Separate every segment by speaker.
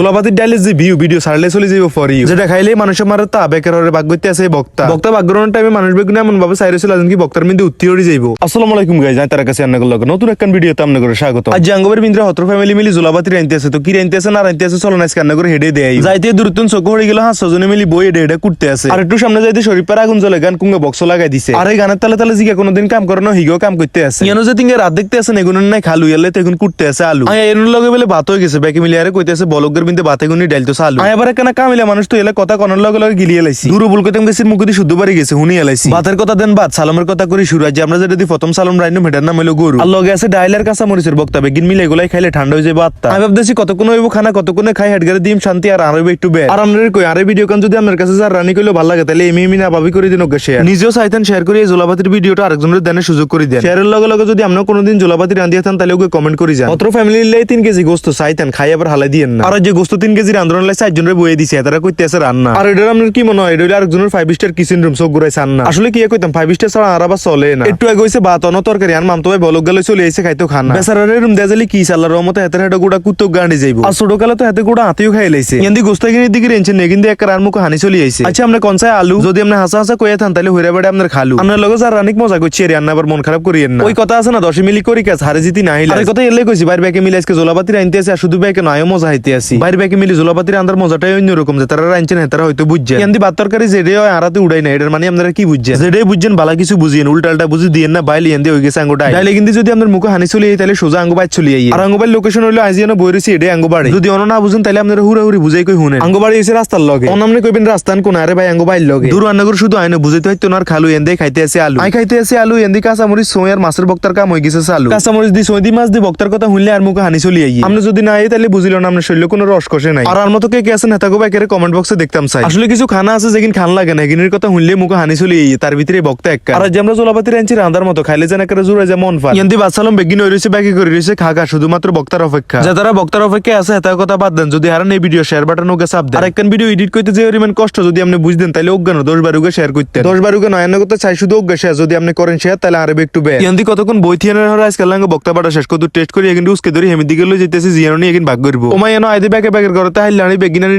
Speaker 1: জোলাপাতির ডাইলে যে view video সারলে চলে যাব ফর ইউ যেটা খাইলে মানুষের মারে তা বেকার করতে আছে বক্তা। বক্তা বাগ্রহণ টাইমে মানুষ বেগুন এমন ভাবে সাইরে চলে কি বক্তার মধ্যে উত্তি হয়ে যাইবো। আসসালামু আলাইকুম গাইজ আমি তার কাছে আন্না করলাম নতুন একখান ভিডিও তো আপনাদের স্বাগত আজ জাঙ্গবের বিন্দ্রা হত্র ফ্যামিলি মিলি জোলাপাতি রাইতে আছে তো কি রাইতে আছে না রাইতে আছে চলো না কান্না করে হেডে দেয় যাইতে দূরত্বন চোখ হয়ে গেল হাঁ ছজনে মিলি বই হেডে হেডে করতে আছে। আর একটু সামনে যাইতে শরীর আগুন জ্বলে গান কুঙ্গা বক্স লাগাই দিছে। আর এই গানের তালে তালে জিগা কোনোদিন কাম করে না কাম করতে আছে। ইয়ানো যে তিনগে রাত দেখতে আছে এগুন নাই খালু ইয়ালে তো এখন কুটতে আছে আলু। এর লগে বলে ভাত হয়ে গেছে ব্যাকে মিলি আরে কইতে আছে বলগের বিন্দে ভাতে গুনি ডাইলতো আলু আয় আবার কেন কামিলা মানুষ তো এলে কথা কনার লগে লগে গিলিয়ে লাইছি দূর গেছির মুখ দিয়ে শুদ্ধ বাড়ি গেছে হুনি এলাইছি। ভাতের কথা দেন ভাত সালামের কথা করি শুরু। আজ আমরা যেটা দি প্রথম সালাম রাইনো মেটার নাম হলো গরু। আর লগে আছে ডাইলার কাঁচা মরিচের বক্তা বেগিন মিলে এগুলাই খাইলে ঠান্ডা হয়ে যাবে আত্মা। আমি ভাবতেছি কতক্ষণ হইব খানা কতক্ষণ খাই হেডগারে দিম শান্তি আর আরও একটু বে। আর আমরা কই আরে ভিডিও কান যদি আপনার কাছে যার রানি কইলো ভালো লাগে তাহলে এমি এমি না ভাবি করে দিন ওকে শেয়ার নিজেও চাইতেন শেয়ার করে এই জোলাপাতির ভিডিওটা আরেকজনের দেনের সুযোগ করে দেন। শেয়ারের লগে লগে যদি আপনার কোনোদিন জোলাপাতি রান্ধিয়ে থান তাহলে ওকে কমেন্ট করে যান। অত্র ফ্যামিলির লাই তিন কেজি গোস্ত চাইতেন খাই আবার হালাই দিয়েন না। আর যে গোস্ত তিন কেজি রান্ধ্রন লাই চারজনের বয়ে দিছে তারা কইতে আছে রান্না আর এটা আপনার কি মনে হয়? এটা আরেকজনের ফাইভ স্টার কিচেন রুম সব ঘুরাই চান না। আসলে কি কইতাম ফাইভ স্টার ছাড়া আর আবার চলে না। একটু আগে হইছে ভাত অন তরকারি আর মামতো ভাই বলক গেলে চলে এসে খাইতো খান না। বেচারারে রুম দেয়া যালি কি সাল্লার রহমতে হাতের হাতে গোটা কুত্তো গাঁড়ি যাইবো। আর ছোট কালে তো হাতে গোটা হাতেও খাই লাইছে। ইয়ান্দি গোস্তা কিনে দিকে রেঞ্চে নেই কিন্তু এক আর মুখ হানি চলে আইছে। আচ্ছা আমরা কনসাই আলু? যদি আপনি হাসা হাসা কইয়া থান তাহলে হইরা বেড়ে আপনার খালু। আপনার লগে যার রানিক মজা করছি আর আবার মন খারাপ করিয়েন না। ওই কথা আছে না দশে মিলি করি কাজ হারে জিতি না আর কথা এলে কইছি বাইরে ব্যাকে মিলে আজকে জোলাপাতি রাইনতে আছে আর শুধু ব্যাকে নয় মজা হাইতে আসি বাইরে ব্যাকে মিলি জোলাপাতি রান্দার মজাটাই অন্যরকম যে তারা রাইনছেন তারা হয়তো বুঝছে। ইয়ান্দি বাত তরকারি যেডে হয় আরাতে উড়াই না এটার মানে আপনারা কি বুঝছেন? যেডে বুঝছেন বালা কিছু বুঝিয়েন উল্টালটা বুঝি দিয়েন না বাইলে ইয়ান্দি হয়ে গেছে আঙ্গুটা ডাইলে কিন্তু যদি আপনার মুখে হানি চলে তাহলে সোজা আঙ্গু বাইর চলে আই আর আঙ্গুবাই লোকেশন হইল আজিয়ানো বই রয়েছে এডে আঙ্গু বাড়ি যদি অন্য না বুঝুন তাহলে আপনারা হুরা হুরি বুঝাই কই হুনে আঙ্গু বাড়ি এসে রাস্তার লগে। অনামনে কইবেন রাস্তান কোন আরে ভাই আঙ্গু বাইর লগে? দূর আন্নাগর শুধু আইনো বুঝাইতে হইতো না আর খালু এন্দে খাইতে আছে আলু। আই খাইতে আছে আলু এন্দি কাঁচামরিচ সোয় আর মাছের বক্তার কাম হয়ে গেছে আলু। কাঁচামরিচ দি সই দি মাছ দি বক্তার কথা শুনলে আর মুখে হানি চলে আই আপনি যদি না আই তাহলে বুঝিল না আপনার শরীরে কোনো রস কষে নাই। আর আর মতো কে কে আছেন হেতাকো বাইকের কমেন্ট বক্সে দেখতাম চাই। আসলে কিছু খানা আছে যেদিন খান লাগে না এগিনের কথা শুনলে মুখে হানি চলে তার ভিতরে বক্তা এক আর আজ আমরা জোলাপাতি রাঞ্চি রান্দার মতো খাইলে যেন একেবারে জোরে যে মন ফান ইয়ান্দি বাচ্চালাম বেগিন হয়ে রয়েছে ব্যাগে করে রয়েছে খাগা শুধুমাত্র বক্তার অপেক্ষা। যে তারা বক্তার অপেক্ষা আছে হেতার কথা বাদ দেন যদি হারান এই ভিডিও শেয়ার বাটন ওকে চাপ দেন। আর একখান ভিডিও এডিট করতে যে পরিমাণ কষ্ট যদি আপনি বুঝতেন তাহলে অজ্ঞান দশ বারুকে শেয়ার করতেন। দশ বারুকে নয়ান্ন করতে চাই শুধু অজ্ঞা শেয়ার যদি আপনি করেন শেয়ার তাহলে আরবে একটু বে ইয়ান্দি কতক্ষণ বই থিয়ানের হরে আজকাল লাগে বক্তা বাটা শেষ কত টেস্ট করি কিন্তু উসকে ধরে হেমি দিকে লই যেতেছি জিয়ানো নিয়ে এখন ভাগ করব। ওমাই এনো আইদে ব্যাকে ব্যাকের করতে হাইলে আনি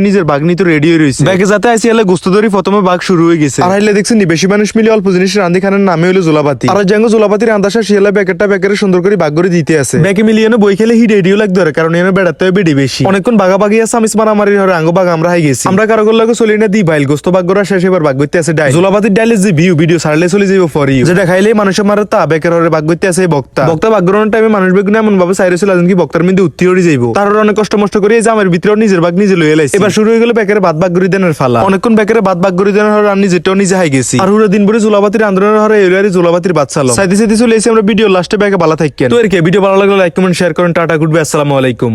Speaker 1: নিজের ভাগ নিতে রেডি হয়ে রয়েছে ব্যাকে যাতে আইসি হলে গোস্ত ধরি প্রথমে ভাগ শুরু হয়ে গেছে। আর হাইলে দেখছেন বেশি মানুষ মিলে অল্প জিনিস রান্ধি খানের নামে হলো জোলাপাতি। আর জাঙ্গো জোলাপাতি রান্দাসা শিয়ালা ব্যাকেটটা ব্যাকের সুন্দর করে ভাগ করে দিতে আছে। ব্যাকে মিলিয়ে এনো বই খেলে হিট রেডিও লাগতে ধরে কারণ এনে বেড়াতে হবে বেডি বেশি। অনেকক্ষণ বাগাবাগি আছে আমি মারামারি হরে আঙ্গ বাগ আমরা হাই গেছি। আমরা কারও লাগে চলি না দি বাইল। গোস্ত ভাগ করা শেষ এবার ভাগ করতে আছে ডাই জোলাপাতির ডাইলে যে ভিউ ভিডিও সারলে চলে যাব ফর ইউ যেটা খাইলে মানুষের মারে তা বেকার হরে ভাগ করতে আছে বক্তা। বক্তা করানোর টাইমে মানুষ বেগুন এমন ভাবে সাইরে চলে কি বক্তার মধ্যে উত্তি হয়ে যাইবো। তার অনেক কষ্ট মষ্ট করে এই জামের ভিতরে নিজের ভাগ নিজে লইয়া লাইছে। এবার শুরু হয়ে গেল বেকারে বাদ বাগ দেনের ফালা। অনেকক্ষণ বেকারে বাদ বাগ দেনের হরে আমি যেটাও নিজে হাই গেছি। আর হুরা দিন ভরে জোলাবাতির আন্দোলনের হরে এরিয়ারি জোলাপাতির বাচ্চালো সাইতে সাইতে চলে এসে আমরা ভিডিও লাস্টে ব্যাগে বালা থাকেন তো এর কি? ভিডিও ভালো লাগলে লাইক কমেন্ট শেয়ার করেন। টাটা গুড বাই আসসালামু আলাইকুম।